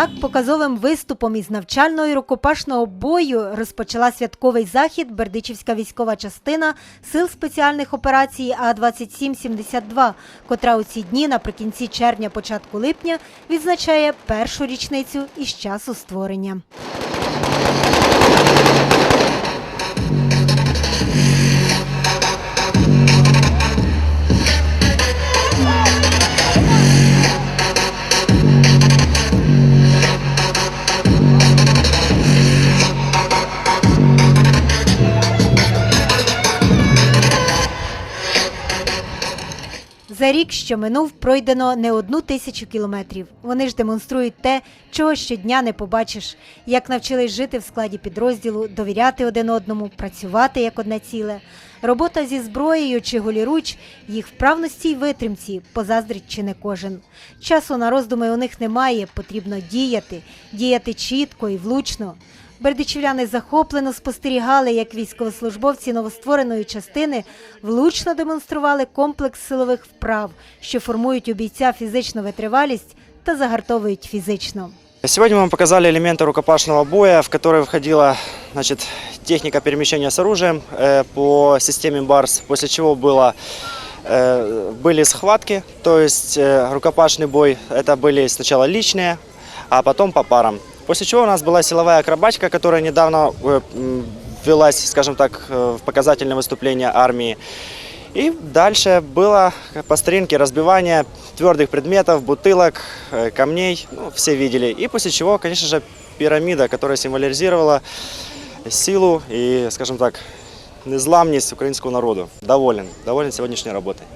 Так, показовим виступом із навчального і рукопашного бою розпочала святковий захід Бердичівська військова частина Сил спеціальних операцій А-2772, котра у ці дні наприкінці червня, початку липня відзначає першу річницю із часу створення. Рік, що минув, пройдено не одну тисячу кілометрів. Вони ж демонструють те, чого щодня не побачиш, як навчились жити в складі підрозділу, довіряти один одному, працювати як одне ціле. Робота зі зброєю чи голіруч, їх вправності й витримці позаздрить чи не кожен. Часу на роздуми у них немає, потрібно діяти, діяти чітко і влучно. Бердичівляни захоплено спостерігали, як військовослужбовці новоствореної частини влучно демонстрували комплекс силових вправ, що формують у бійця фізичну витривалість та загартовують фізично. Сегодня мы вам показали элементы рукопашного боя, в который входила значит, техника перемещения с оружием э, по системе БАРС, после чего было, э, были схватки, то есть э, рукопашный бой, это были сначала личные, а потом по парам. После чего у нас была силовая акробатика, которая недавно э, м, ввелась, скажем так, э, в показательное выступление армии. И дальше было по старинке разбивание твердых предметов, бутылок, э, камней, ну, все видели. И после чего, конечно же, пирамида, которая символизировала силу и, скажем так, незламність українського народу. Доволен, доволен сегодняшней работой.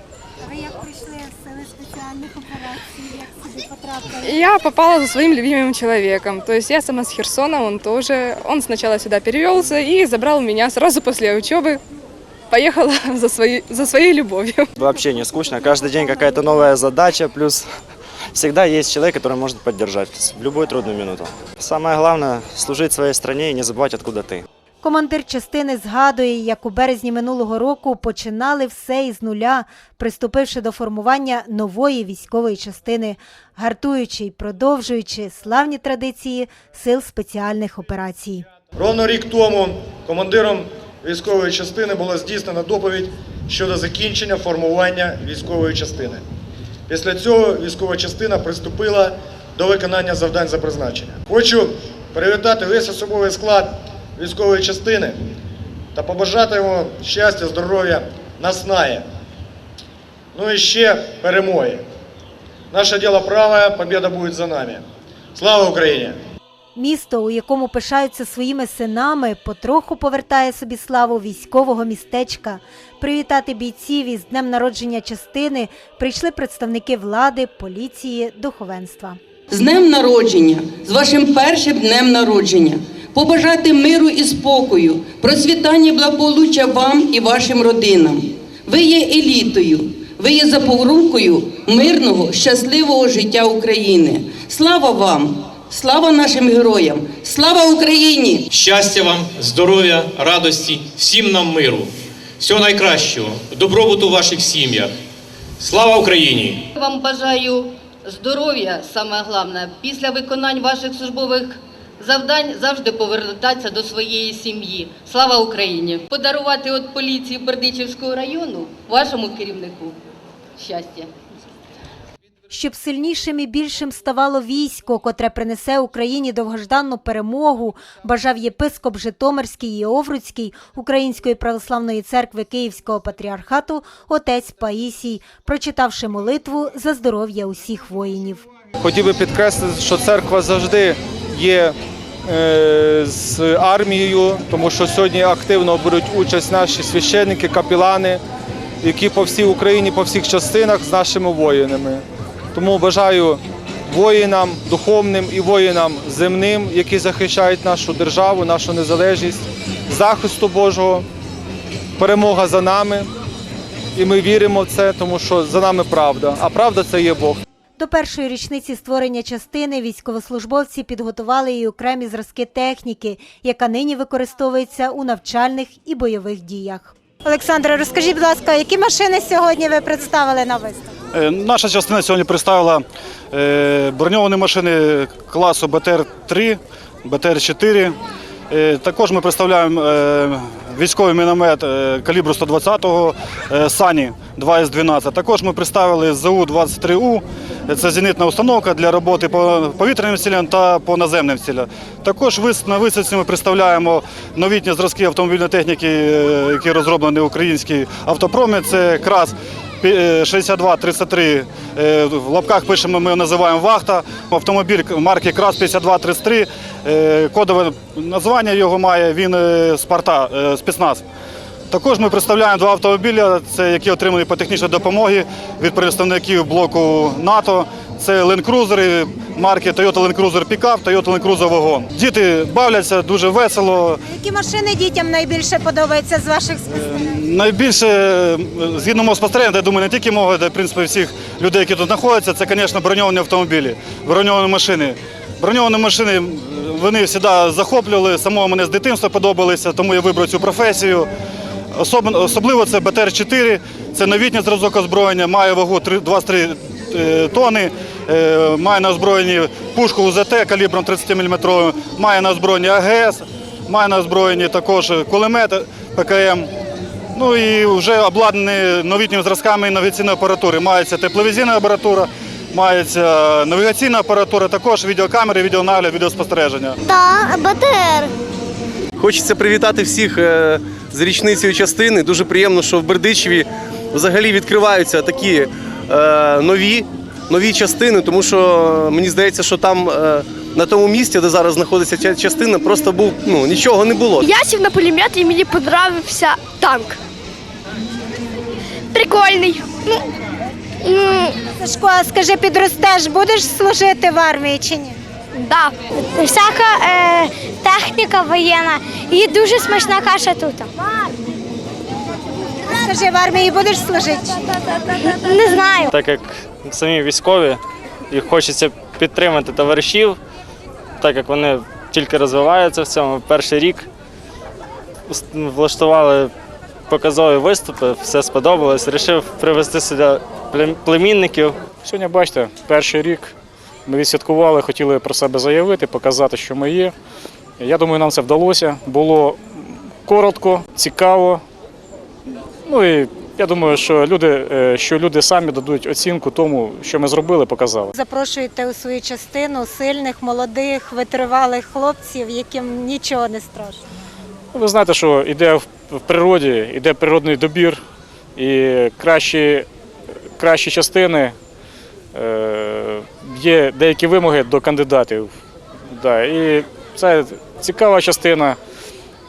Я попала за своим любимым человеком. То есть я сама с Херсона, он тоже. Он сначала сюда перевелся и забрал меня сразу после учебы. Поехала за своей, за своей любовью. Вообще не скучно, каждый день какая-то новая задача, плюс всегда есть человек, который может поддержать в любую трудную минуту. Самое главное – служить своей стране и не забывать, откуда ты. Командир частини згадує, як у березні минулого року починали все із нуля, приступивши до формування нової військової частини, гартуючи й продовжуючи славні традиції сил спеціальних операцій. Ровно рік тому командиром військової частини була здійснена доповідь щодо закінчення формування військової частини. Після цього військова частина приступила до виконання завдань за призначенням. Хочу привітати весь особовий склад військової частини та побажати йому щастя, здоров'я, наснаї. Ну і ще перемоги. Наше діло праве, побіда буде за нами. Слава Україні! Місто, у якому пишаються своїми синами, потроху повертає собі славу військового містечка. Привітати бійців із днем народження частини прийшли представники влади, поліції, духовенства. З днем народження, з вашим першим днем народження, побажати миру і спокою, процвітання і благополуччя вам і вашим родинам. Ви є елітою, ви є запорукою мирного, щасливого життя України. Слава вам! Слава нашим героям! Слава Україні! Щастя вам, здоров'я, радості, всім нам миру, всього найкращого, добробуту в ваших сім'ях. Слава Україні! Вам бажаю здоров'я, саме головне, після виконань ваших службових завдань завжди повертатися до своєї сім'ї. Слава Україні! Подарувати від поліції Бердичівського району вашому керівнику щастя. Щоб сильнішим і більшим ставало військо, котре принесе Україні довгожданну перемогу, бажав єпископ Житомирський і Овруцький Української православної церкви Київського патріархату отець Паїсій, прочитавши молитву за здоров'я усіх воїнів. Хотів би підкреслити, що церква завжди є е, з армією, тому що сьогодні активно беруть участь наші священники, капілани, які по всій Україні, по всіх частинах з нашими воїнами. Тому бажаю воїнам духовним і воїнам земним, які захищають нашу державу, нашу незалежність, захисту Божого, перемога за нами. І ми віримо в це, тому що за нами правда. А правда це є Бог. До першої річниці створення частини військовослужбовці підготували і окремі зразки техніки, яка нині використовується у навчальних і бойових діях. Олександре, розкажіть, будь ласка, які машини сьогодні ви представили на виставку? Е, Наша частина сьогодні представила е, броньовані машини класу БТР-3, БТР-4. Е, Також ми представляємо е, військовий міномет е, калібру 120-го е, Сані 2С12. Також ми представили ЗУ-23У. Це зенітна установка для роботи по повітряним цілям та по наземним цілям. Також на виставці ми представляємо новітні зразки автомобільної техніки, е, які розроблені в українській автопромі. Це КРАС 6233 е, в лапках пишемо, ми його називаємо вахта. Автомобіль марки КРАС 5233. е, Кодове названня його має, він е, Спарта, е, спецназ. Також ми представляємо два автомобілі, які отримали по технічній допомоги від представників блоку НАТО. Це Land Cruiser марки Toyota Land Cruiser Pickup, Toyota Land Cruiser Wagon. Діти бавляться дуже весело. Які машини дітям найбільше подобаються з ваших спостережень? Найбільше, е, згідно мого спостереження, я думаю, не тільки мого, де, в принципі, всіх людей, які тут знаходяться, це, звісно, броньовані автомобілі, броньовані машини. Броньовані машини вони завжди захоплювали, самого мене з дитинства подобалися, тому я вибрав цю професію. Особливо це БТР-4, це новітній зразок озброєння, має вагу три- 23 е, тонни, е, має на озброєнні пушку УЗТ калібром 30 мм, має на озброєнні АГС, має на озброєнні також кулемет ПКМ. Ну і вже обладнані новітніми зразками навігаційної апаратури. Мається тепловізійна апаратура, мається навігаційна апаратура, також відеокамери, відеонагляд, відеоспостереження. Так, БТР. Хочеться привітати всіх е, з річницею частини. Дуже приємно, що в Бердичеві взагалі відкриваються такі нові, нові частини, тому що мені здається, що там е, на тому місці, де зараз знаходиться ця частина, просто був ну нічого не було. Я сів на пулемет і мені подобався танк. Прикольний. Ну, ну, Сашко, а скажи, підростеш, будеш служити в армії чи ні? да. Всяка е, техніка воєнна і дуже смачна каша тут. Скажи, в армії будеш служити? Не знаю. так як самі військові, і хочеться підтримати товаришів, так як вони тільки розвиваються в цьому. Перший рік влаштували показові виступи, все сподобалось. Рішив привезти сюди плем- племінників. Сьогодні, бачите, перший рік ми відсвяткували, хотіли про себе заявити, показати, що ми є. Я думаю, нам це вдалося. Було коротко, цікаво. Ну і я думаю, що люди, е, що люди самі дадуть оцінку тому, що ми зробили, показали. Запрошуєте у свою частину сильних, молодих, витривалих хлопців, яким нічого не страшно. Ну, Ви знаєте, що йде в природі, йде природний добір, і кращі, кращі частини е, є деякі вимоги до кандидатів. Да, і це цікава частина.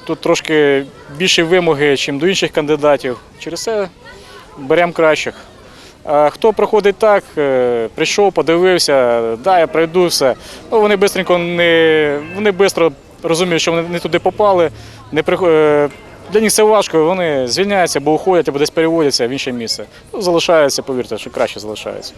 Тут трошки більші вимоги, ніж до інших кандидатів. Через це беремо кращих. А хто проходить так, е, прийшов, подивився, да, я пройду все. Ну, вони бистренько не вони швидко розуміють, що вони не туди попали. Не приход- е, Для них це важко, вони звільняються або уходять, або десь переводяться в інше місце. Ну, залишаються, повірте, що краще залишаються.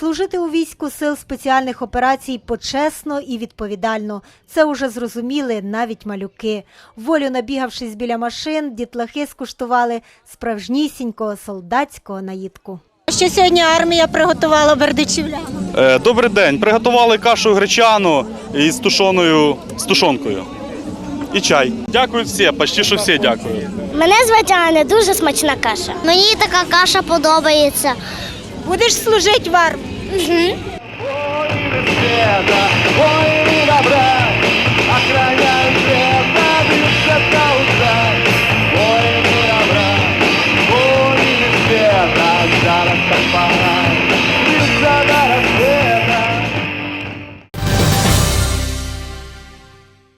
Служити у війську сил спеціальних операцій почесно і відповідально. Це уже зрозуміли навіть малюки. Волю набігавшись біля машин, дітлахи скуштували справжнісінького солдатського наїдку. Що сьогодні армія приготувала бердичівлянам? Е, Добрий день. Приготували кашу гречану із тушоною з тушонкою. І чай. Дякую всі, почти що всі дякую. Мене звати Аня, дуже смачна каша. Мені така каша подобається. Будеш служити в армії? Угу.